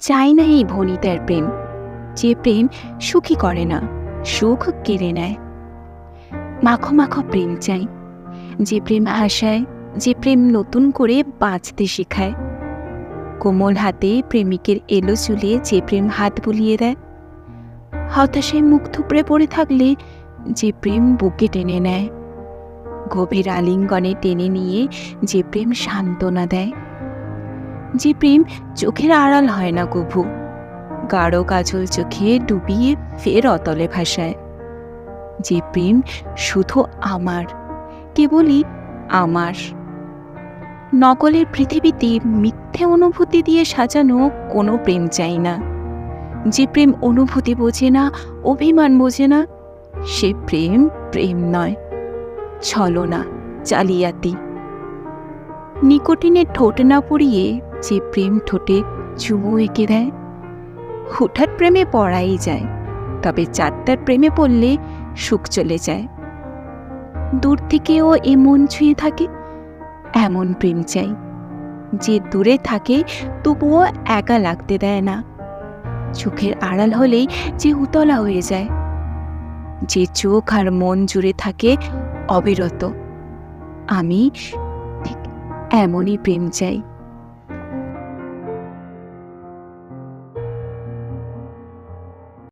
চাই না এই ভনিতার প্রেম। যে প্রেম সুখী করে না, সুখ কেড়ে নেয়। মাখো মাখো প্রেম চাই যে প্রেম হাসায় যে প্রেম নতুন করে বাঁচতে শেখায়। কোমল হাতে প্রেমিকের এলো চুলে যে প্রেম হাত বুলিয়ে দেয়। হতাশায় মুখ থুপড়ে পড়ে থাকলে যে প্রেম বুকে টেনে নেয়। গভীর আলিঙ্গনে টেনে নিয়ে যে প্রেম সান্ত্বনা দেয়। যে প্রেম চোখের আড়াল হয় না কভু। গাঢ় কাজল চোখে ডুবিয়ে ফের অতলে ভাসায়। যে প্রেম শুধু আমার, কেবলই আমার। নকলের পৃথিবীতে মিথ্যে অনুভূতি দিয়ে সাজানো কোনো প্রেম চাই না। যে প্রেম অনুভূতি বোঝে না, অভিমান বোঝে না, সে প্রেম প্রেম নয়, ছলনা জালিয়াতি নিকোটিনের ঠোঁট না পড়িয়ে যে প্রেম ঠোঁটে চুমু এঁকে দেয়, হুঠাৎ প্রেমে পড়াই যায়, তবে চারটার প্রেমে পড়লে সুখ চলে যায়। দূর থেকেও এ মন ছুঁয়ে থাকে, এমন প্রেম চাই, যে দূরে থাকে তবুও একা লাগতে দেয় না। চোখের আড়াল হলেই যে উতলা হয়ে যায়, যে চোখ আর মন জুড়ে থাকে অবিরত। আমি ঠিক এমনই প্রেম চাই।